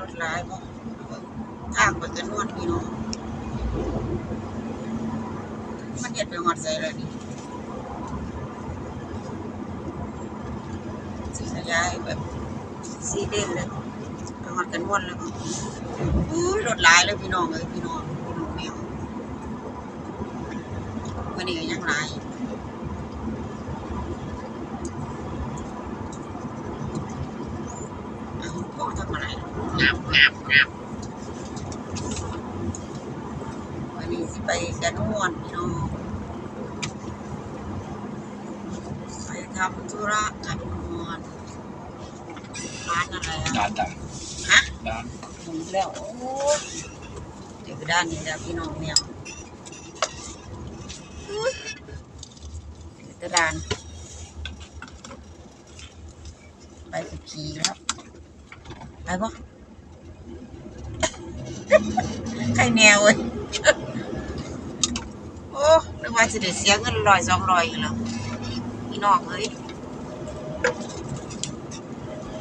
รถหลายบ่ทางไปกันนวลพี่น้องมันเห็ดไปหอดใส่แล้วนี่สีขยายแบบสีเด่นเลยไปหอดกันนวลแล้วก็อู้ยรถหลายเลยพี่น้องเอ้ยพี่น้องพี่น้องแมววันนี้ก็ยังหลาย เอาพ่อทำอะไรงับงับงับวันนี้สิไปกันนวลพี่น้องไปทำธุระกันนวลร้านอะไรอะด้านด้านฮะด้านถึงแล้วโอ้เดี๋ยวไปด้านนี้แล้วพี่น้องเนี่ยวกระดานไปสุขีแล้ว ไปปะใครแนวเว้ยโอ้นึกว่าจะได้เสียเงินร้อยสองร้อยอยู่แล้วพี่น้องเอ้ย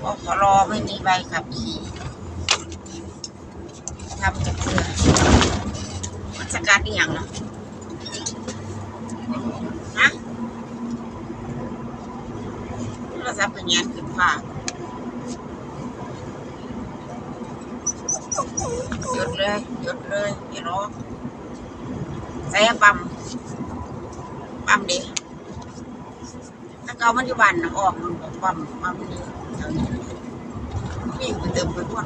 บอกขอรอไม่มีใบขับขี่ทำจากเรือมันสกัดอีหยังเนาะฮะโทรศัพท์เป็นแงนขึ้นฟ้า ยุดเลยหยุดเลยอย่าร้องใส่ปั๊มปั๊มดิถ้าเกามันอยู่บ้านออกมันบอกปั๊มปั๊มนี่แถวนี้วิ่งไปเติมไปพวด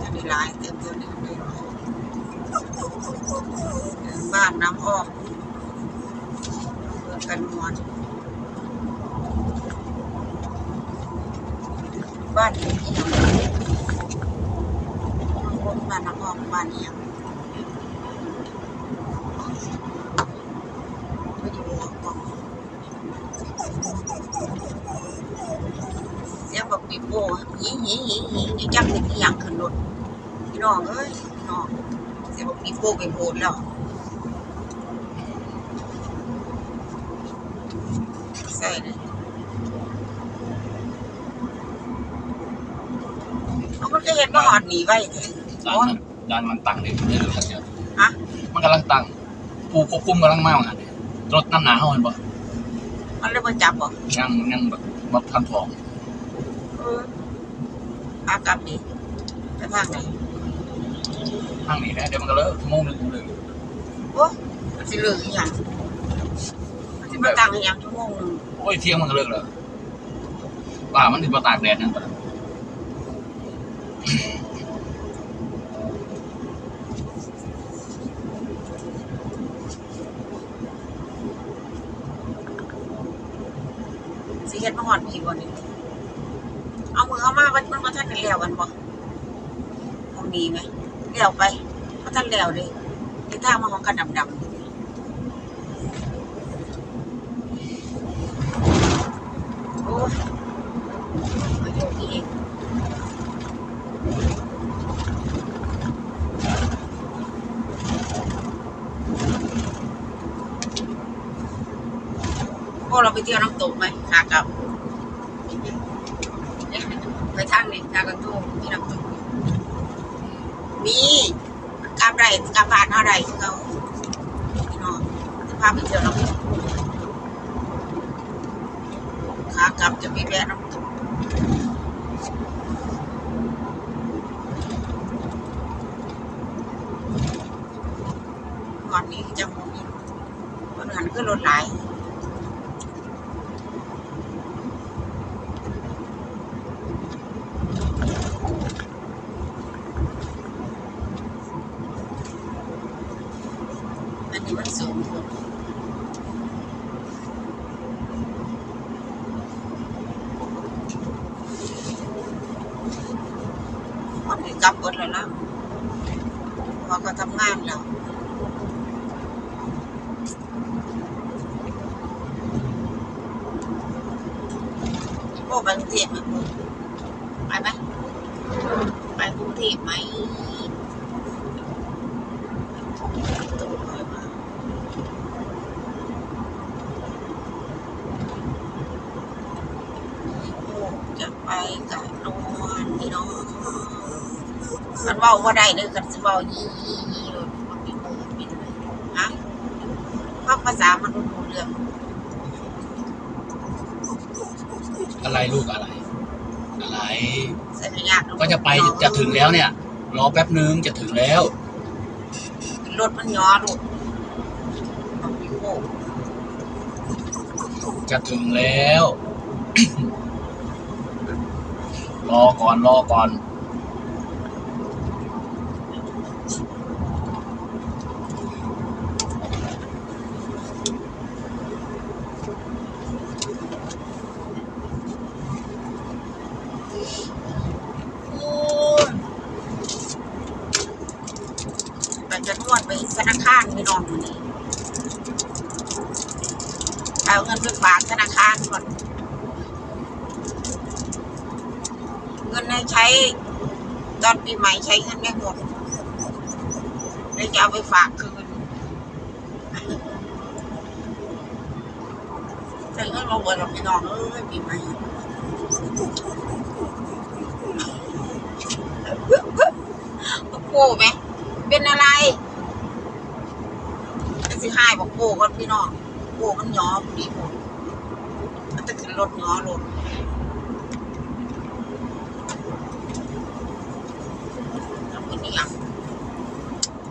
จะได้หลายเติมเติมนี่ได้หลายถึงบ้านน้ำออกกันมวนบ้านนี้ที่ไห นบ้านน้ำออกบ้านนี้เสียงแบบปีโป้หิงหิงหิงหิงนี่จักเป็นอหย่างขึ้นรถพี่น้องเอ้ยพี่น้องเสียงแบบปีโป้ไปโบนแล้วใส่เลยเอาก็เห็นว่าหอดหนีไว้เถอะด้านมันด้านมันตั้งเลยไม่รู้ทันเดียวฮะมันกำลังตั้งผู้ควบคุมกำลังมาอะรถน้ำหนาเขาเห็นบ่มันเลยมาจับบ่ยังยังแบบแบบทันทองเออพากลับดิไปทางไหนทางนี้นะเดี๋ยวมันก็เลิกโมงหนึงเลยโอ้มันสิเลิกอีหยังมันสิมาตั้งอีหยังชั่วโมงหนึงโอ้ยเที่ยงมันก็เลิกแล้วว่ามันถึงมาตากแดดนั่นปะ เฮ็ดมาฮอดพี่บ่นี่เอามือเอามามันมันบ่ทันได้แล้วกันบ่เอาหนีไหมแล้วไปบ่ทันแล้วเด้ที่ทางมาของกันดำๆโอ้ยมาอยู่นี่เองพวก เราไปเที่ยวน้ำตกไหมขากลับไปทางนี้ทางกันทุ่งที่น้ำตกมีกลับได้กลับบ้านเท่าไรเขาพี่น้องจะพาไปเที่ยวน้ำตกขากลับจะมีแวะน้ำตกก่อนนี้จะมองเห็นคนหันขึ้นรถหลาย อันนี้มันสูงกว่าคนที่ กลับเบิดแล้วนะเพอก็ทำงานแล้วโอ้ไปกรุงเทพไหมไปไหมไปกรุงเทพไหมตัวคอยมา จะไปกับนวลพี่น้อง กันเว้าบ่ได้เลยกันสิเว้ายี่ยี่ยี่เลยมันมีโมบินเลยฮะฟังภาษามันรู้เรื่องอะไรลูกอะไร อะไรใส่ไม่ยากหรอก็จะไปจะถึงแล้วเนี่ย รอแป๊บนึงจะถึงแล้ว รถมันย้อลูกมันมีโมจะถึงแล้ว รอก่อนรอก่อน โอ้ย จะนวดไปธนาคารไม่นอนวันนี้เอาเงินไปฝากธนาคารก่อน เงินให้ใช้ตอนปีใหม่ใช้เงินไม่หมดเลยจะเอาไปฝากคืนใช้เงินมาหมดหรอกพี่นองเอ้ยปีใหม่บอกโก้ไหม เป็นอะไรจะ สิหายบอกโก้ก่อนพี่น้องโก้มันหยอมดีหมดมันจะขึ้นรถหยอรถเอาไปเนี่ย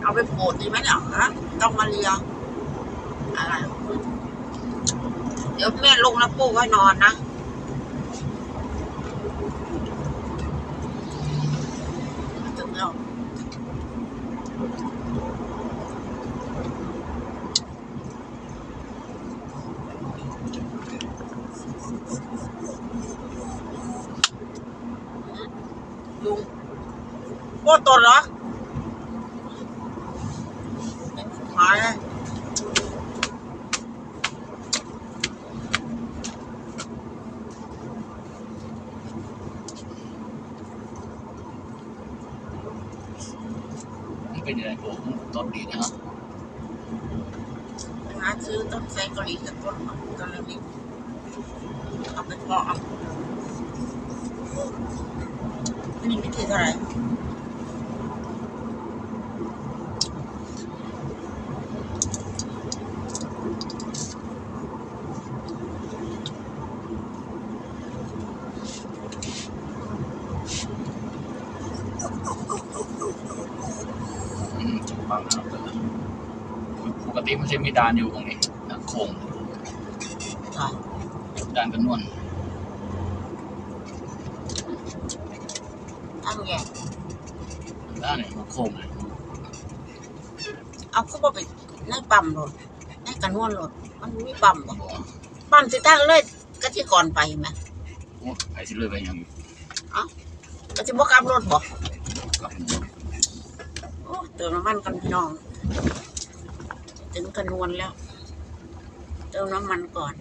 เอาไปโปรดดีไหมเนี่ยฮะต้องมาเลียงอะไร เดี๋ยวแม่ลงแล้วปู่ก็นอนนะ ถึงแล้ว ลุง โคตรตนเหรอหายเลยมันเป็นยังไงโอ้ต้นดีนะหาซื้อต้นไทรเกาหลีกับต้นมะกะละมิเอาไปเพาะเอาอันนี้ไม่ถือเท่าไหร่ อืมถูกต้องครับปก ติมันจะมีดานอยู่ตรงนี้นะโค้งใช่ดานกันนวลตั้งแย่ด้านไหนมันโค้งเลยเอาเข้าไปในปั๊มรถในกระนวนรถมันมีปั๊มบ่บอกปั๊มสิตั้งเลยก็ที่ก่อนไปไหมโอ้ไปสิเลยไปยังก็ที่บ่กลับรถบ่กลับโอ้เติมน้ำมันกันพี่น้อง ถึงกระนวนแล้ว เติมน้ำมันก่อน